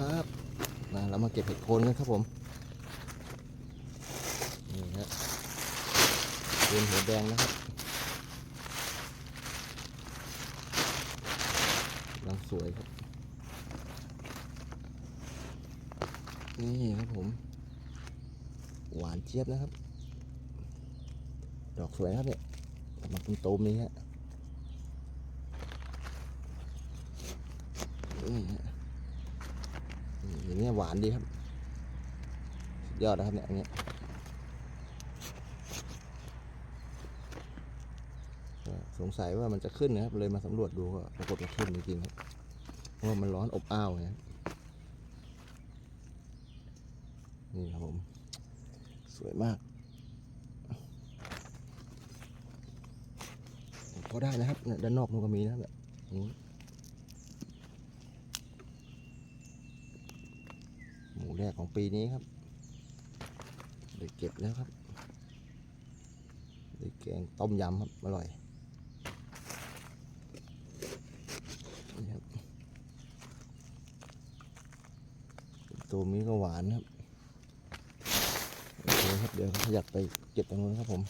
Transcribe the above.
ครับมาเรามาเก็บเห็ดโคนกันครับผม นี่ฮะเป็นหัวแดงนะครับกำลังสวยครับ นี่ครับผม หวานเจี๊ยบนะครับ ดอกสวยครับเนี่ยกำลังตุ้มๆนี้ฮะนี่ฮะนี่ อย่างเงี้ยหวานดีครับสุดยอดนะครับเนี่ยอันเนี้ยสงสัยว่ามันจะขึ้นนะครับเลยมาสำรวจดูก็ปรากฏว่าขึ้นจริงๆครับเพราะว่ามันร้อนอบอ้าวเนะครับนี่ครับผม สวยมากพอได้นะครับด้านนอกมันก็มีนะครับเนี่ยตรงนู้นหมู แรกของปีนี้ครับ ได้เก็บแล้วครับ ได้แกงต้มยำครับอร่อยนี่ครับตัวนี้ก็หวานครับโอเคครับเดี๋ยวขยับไปเก็บตรงนู้นครับผม